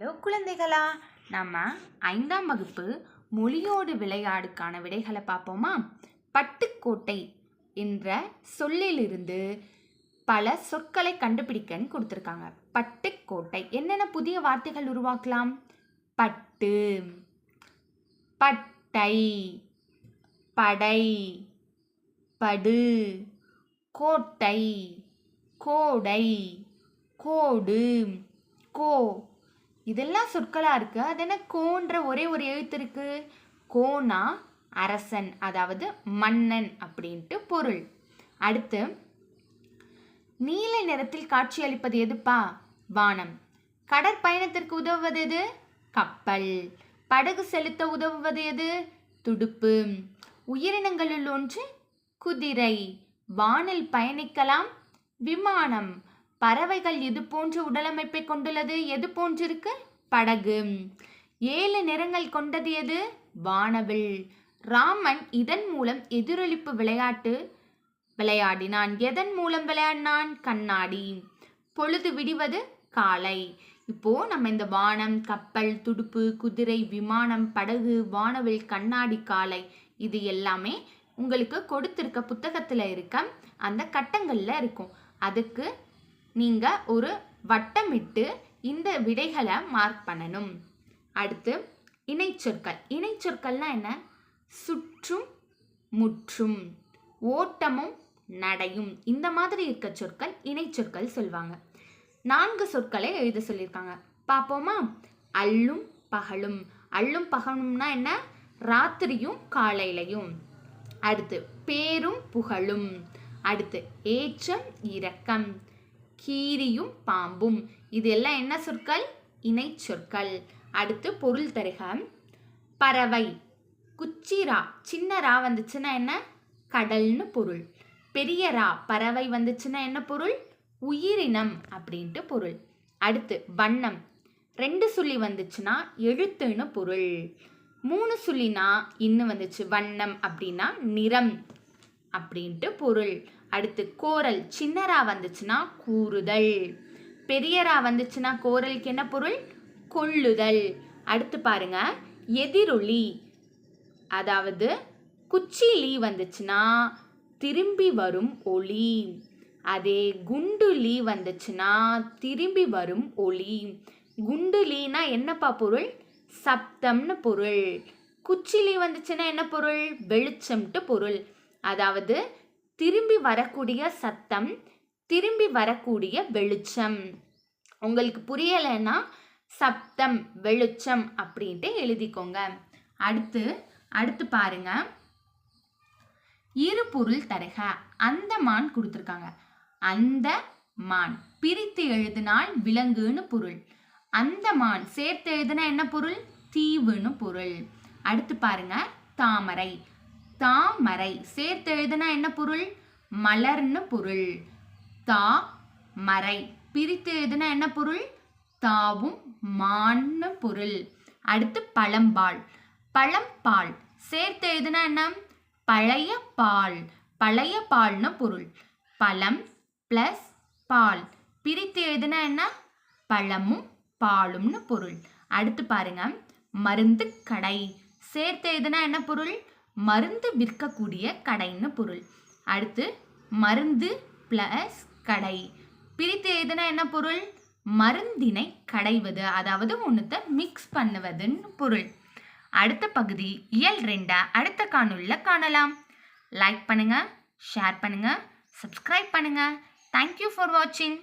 Hello குழந்தைகளா நம்ம ஐந்தாம் வகுப்பு மொழியோடு விளையாடுக்கான விடைகளை பார்ப்போமா? பட்டுக்கோட்டை என்ற சொல்லிலிருந்து பல சொற்களை கண்டுபிடிக்கன்னு கொடுத்துருக்காங்க. பட்டுக்கோட்டை. என்னென்ன புதிய வார்த்தைகள் உருவாக்கலாம்? பட்டு பட்டை படை படு கோட்டை கோடை கோடு கோ இதெல்லாம் சொற்களாக இருக்குது அது என்ன கோன்ற ஒரே ஒரு எழுத்திருக்கு கோனா அரசன் அதாவது மன்னன் அப்படின்ட்டு பொருள். அடுத்து நீல நிறத்தில் காட்சியளிப்பது எதுப்பா? வானம். கடற்பயணத்திற்கு உதவுவது எது? கப்பல். படகு செலுத்த உதவுவது எது? துடுப்பு. உயிரினங்களில் ஒன்று குதிரை. வானில் பயணிக்கலாம் விமானம். பறவைகள் எது போன்ற உடலமைப்பை கொண்டுள்ளது? எது போன்றிருக்கு? படகு. ஏழு நிறங்கள் கொண்டது எது? வானவில். ராமன் இதன் மூலம் எதிரொலிப்பு விளையாட்டு விளையாடினான். எதன் மூலம் விளையாடினான்? கண்ணாடி. பொழுது விடிவது காலை. இப்போ நம்ம இந்த வானம் கப்பல் துடுப்பு குதிரை விமானம் படகு வானவில் கண்ணாடி காலை இது எல்லாமே உங்களுக்கு கொடுத்துருக்க புத்தகத்தில் இருக்க அந்த கட்டங்களில் இருக்கும். அதுக்கு நீங்கள் ஒரு வட்டமிட்டு இந்த விடைகளை மார்க் பண்ணணும். அடுத்து இணைச்சொற்கள். இணைச்சொற்கள்னால் என்ன? சுற்றும் முற்றும் ஓட்டமும் நடையும். இந்த மாதிரி இருக்க சொற்கள் இணைச்சொற்கள் சொல்லுவாங்க நான்கு சொற்களை எழுத சொல்லியிருக்காங்க. பார்ப்போமா? அல்லும் பகலும். அல்லும் பகலும்னா என்ன? ராத்திரியும் காலையிலையும். அடுத்து பேரும் புகழும். அடுத்து ஏற்றம் இரக்கம். கீரியும் பாம்பும். இது எல்லாம் என்ன சொற்கள்? இணை சொற்கள். அடுத்து பொருள் தருக பறவை. குச்சிரா சின்ன ரா வந்துச்சுன்னா என்ன? கடல்னு பொருள். பெரிய ரா பறவை வந்துச்சுன்னா என்ன பொருள்? உயிரினம் அப்படின்ட்டு பொருள். அடுத்து வண்ணம். ரெண்டு சுள்ளி வந்துச்சுன்னா எழுத்துன்னு பொருள். மூணு சுள்ளினா இன்னும் வந்துச்சு வண்ணம் அப்படின்னா நிறம் அப்படின்ட்டு பொருள். அடுத்து கோரல். சின்னரா வந்துச்சுன்னா கூறுதல். பெரியரா வந்துச்சுன்னா கோரலுக்கு என்ன பொருள்? கொள்ளுதல். அடுத்து பாருங்க. எதிரொலி. அதாவது குச்சிலி வந்துச்சுன்னா திரும்பி வரும் ஒளி. அதே குண்டுலி வந்துச்சுன்னா திரும்பி வரும் ஒளி. குண்டுலினா என்னப்பா பொருள்? சப்தம்னு பொருள். குச்சிலி வந்துச்சுன்னா என்ன பொருள்? வெளிச்சம்ட்டு பொருள். அதாவது திரும்பி வரக்கூடிய சத்தம் திரும்பி வரக்கூடிய வெளிச்சம். உங்களுக்கு புரியலைன்னா சப்தம் வெளிச்சம் அப்படின்ட்டு எழுதிக்கோங்க. அடுத்து அடுத்து பாருங்க. இரு பொருள் தருக. அந்த மான் கொடுத்துருக்காங்க. அந்த மான் பிரித்து எழுதினால் விலங்குன்னு பொருள். அந்த மான் சேர்த்து எழுதுனா என்ன பொருள்? தீவுன்னு பொருள். அடுத்து பாருங்க. தாமரை. தாமரை. சேர்த்து எழுதுனா என்ன பொருள்? மலர்னு பொருள். தா மறை பிரித்து எழுதுனா என்ன பொருள்? தாவும் மான்னு பொருள். அடுத்து பழம்பால். பழம்பால். சேர்த்து எழுதுனா என்ன? பழைய பால். பழைய பால்னு பொருள். பழம் ப்ளஸ் பால். பிரித்து எழுதுனா என்ன? பழமும் பாலும்னு பொருள். அடுத்து பாருங்க. மருந்து கடை. சேர்த்து எழுதுனா என்ன பொருள்? மருந்து விற்கக்கூடிய கடைன்னு பொருள். அடுத்து மருந்து ப்ளஸ் கடை. பிரித்து எதுனா என்ன பொருள்? மருந்தினை கடைவது அதாவது ஒன்றுத்தை மிக்ஸ் பண்ணுவதுன்னு பொருள். அடுத்த பகுதி இயல் ரெண்டை? அடுத்த காணொலியில் காணலாம். லைக் பண்ணுங்கள் ஷேர் பண்ணுங்கள் சப்ஸ்கிரைப் பண்ணுங்கள் தேங்க்யூ ஃபார் வாட்சிங்